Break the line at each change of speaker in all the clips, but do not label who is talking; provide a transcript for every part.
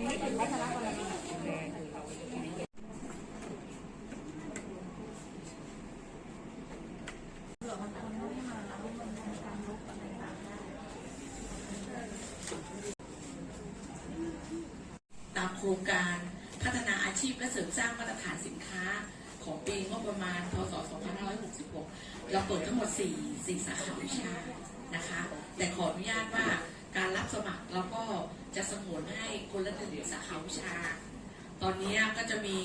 ตามโครงการพัฒนาอาชีพและเสริมสร้างมาตรฐานสินค้าของปีงบประมาณพศ 2566 เราเปิดทั้งหมด 4 4 สาขาวิชานะคะ แต่ขออนุญาตว่า การรับสมัครเราก็จะสงวนให้คนละหนึ่งสาขาวิชา ตอนนี้ก็จะมี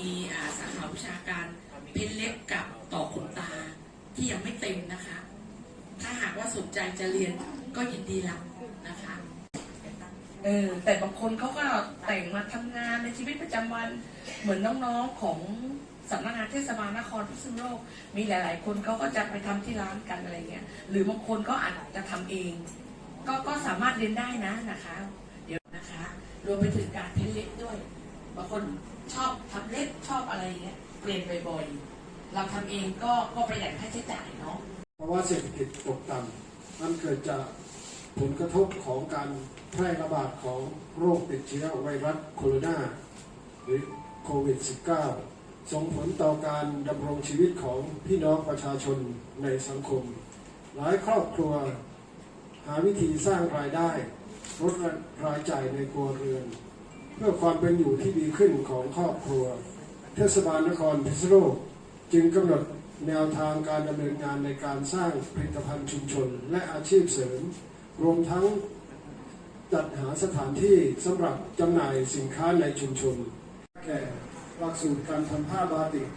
สาขาวิชาการเพ้นเล็บกับต่อขนตาที่ยังไม่เต็มนะคะ ถ้าหากว่าสนใจจะเรียนก็ยินดีรับนะคะเออแต่บางคนเขาก็แต่งมาทำงานในชีวิตประจำวันเหมือนน้องๆของสำนักงานเทศบาลนครพิษณุโลกมีหลาย ๆ คนเขาก็จะไปทำที่ร้านกันอะไรเงี้ยหรือบางคนก็อาจจะทำเอง ก็ก็สามารถเรียนได้นะนะคะ เดี๋ยวนะคะ รวมไปถึงการเพ้นเล็บด้วยบางคนชอบทำเล็บชอบอะไรเงี้ยเรียนบ่อยๆเราทำเองก็ก็ประหยัดค่าใช้จ่ายเนาะ
ภาะวะเศรษฐกิจตกต่ำมันเกิดจากผลกระทบของการแพร่ระบาดของโรคติดเชื้อไวรัสโคโรนาหรือโควิด -19 ส่งผลต่อการดำรงชีวิตของพี่น้องประชาชนในสังคม หลายครอบครัว หาวิธีสร้างรายได้ลดรายจ่ายในครัวเรือน เพื่อความเป็นอยู่ที่ดีขึ้นของครอบครัว เทศบาลนครพิษณุโลกจึงกำหนดแนวทางการดำเนินงานในการสร้างผลิตภัณฑ์ชุมชนและอาชีพเสริม รวมทั้งจัดหาสถานที่สำหรับจำหน่ายสินค้าในชุมชน แก่หลักสูตรการทำผ้าบาติก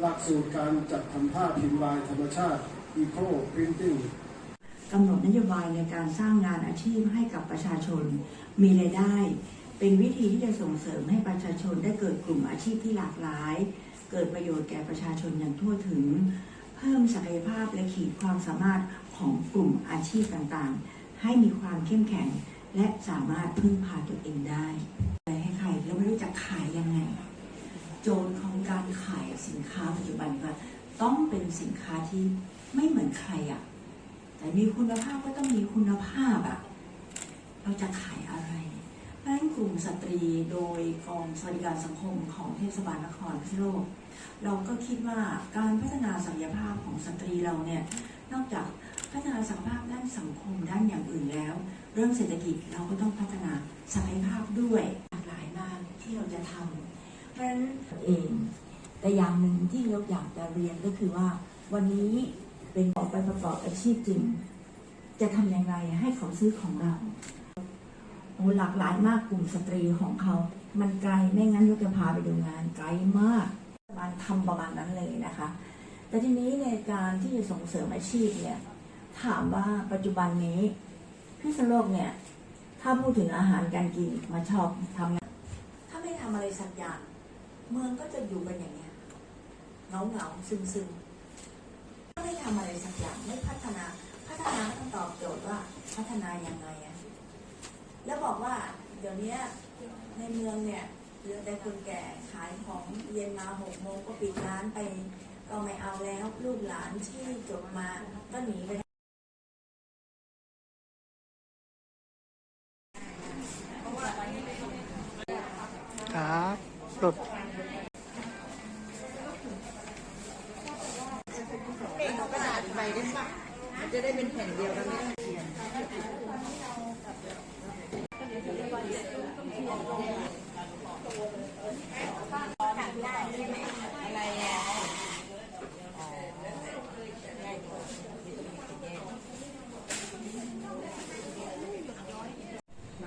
หลักสูตรการจัดทำผ้าพิมพ์ลายธรรมชาติ Eco Printing
กำหนดนโยบายในการสร้างงานอาชีพให้กับประชาชน มีรายได้ เป็นวิธีที่จะส่งเสริมให้ประชาชนได้เกิดกลุ่มอาชีพที่หลากหลาย เกิดประโยชน์แก่ประชาชนอย่างทั่วถึง เพิ่มศักยภาพและขีดความสามารถของกลุ่มอาชีพต่างๆ ให้มีความเข้มแข็ง และสามารถพึ่งพาตัวเองได้ไปให้ใครแล้วไม่รู้จะขายยังไง โจทย์ของการขายสินค้าปัจจุบันก็ต้องเป็นสินค้าที่ไม่เหมือนใครอะ แต่มีคุณภาพก็ต้องมีคุณภาพอะเราจะขายอะไร เพราะฉะนั้นกลุ่มสตรีโดยกองสวัสดิการสังคมของเทศบาลนครพิษณุโลก เราก็คิดว่าการพัฒนาศักยภาพของสตรีเราเนี่ยนอกจากพัฒนาศักยภาพด้านสังคมด้านอย่างอื่นแล้ว เรื่องเศรษฐกิจเราก็ต้องพัฒนาศักยภาพด้วยหลากหลายมากที่เราจะทำเพราะฉะนั้นเองแต่อย่างหนึ่งที่เราอยากจะเรียนก็คือว่าวันนี้ เป็นออกไปประกอบอาชีพจริง จะทำยังไงให้เขาซื้อของเราโอ้หลากหลายมากกลุ่มสตรีของเขา มันไกลไม่งั้นยกจะพาไปดูงานไกลมากประมาณทำประมาณนั้นเลยนะคะ แต่ทีนี้ในการที่จะส่งเสริมอาชีพเนี่ยถามว่าปัจจุบันนี้พิษณุโลกเนี่ย ถ้าพูดถึงอาหารการกินมาชอบทำงานถ้าไม่ทำอะไรสักอย่าง เมืองก็จะอยู่กันอย่างเงี้ยเหงาเหงาซึมซึม ถ้าไม่ทำอะไรสักอย่างไม่พัฒนา พัฒนาต้องตอบโจทย์ว่าพัฒนายังไงอะแล้วบอกว่าเดี๋ยวนี้ในเมืองเนี่ยเหลือแต่คนแก่ขายของเย็นมาหกโมงก็ปิดร้านไปก็ไม่เอาแล้วลูกหลานที่จบมาก็หนีไป
ครับหลุ จะได้เป็นแผ่นเดียวกันไม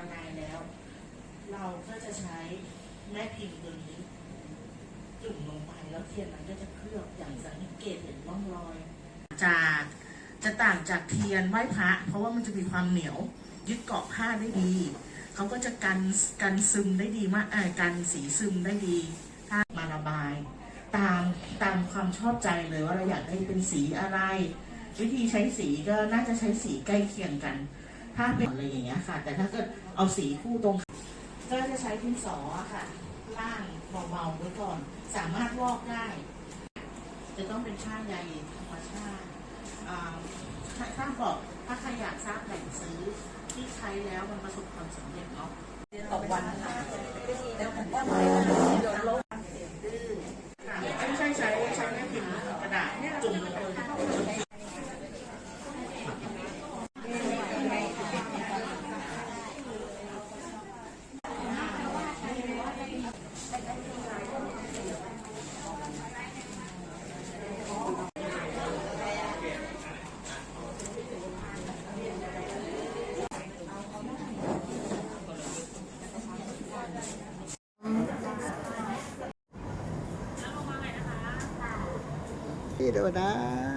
า
นานแล้ว เราก็จะใช้แม่พิมพ์ตัวนี้จุ่มลงไปแล้วเทียนมันก็จะเคลือบอย่างสังเกตเห็นร่องรอย จาก จะต่างจากเทียนไหว้พระ เพราะว่ามันจะมีความเหนียว ยึดเกาะผ้าได้ดี เขาก็จะกันกันซึมได้ดีมากเออกันสีซึมได้ดีถ้ามาระบาย ตามตามความชอบใจเลยว่าเราอยากให้เป็นสีอะไร วิธีใช้สีก็น่าจะใช้สีใกล้เคียงกัน ถ้าเป็นอะไรอย่างเงี้ยค่ะ แต่ถ้าเกิดเอาสีคู่ตรง ก็จะใช้ดินสอค่ะล่างเบาๆไว้ก่อน สามารถวอกได้ จะต้องเป็นผ้าใยธรรมชาติ อ่าถ้าถ้าบอกถ้าใครอยากทราบแหล่งซื้อที่ใช้แล้วมันประสบความสำเร็จเนาะ
ต่อวันนะคะ
ไม่ใช่ใช้ใช้แม่พิมพ์กระดาษจุ่มลงไป
พี่ดูนะ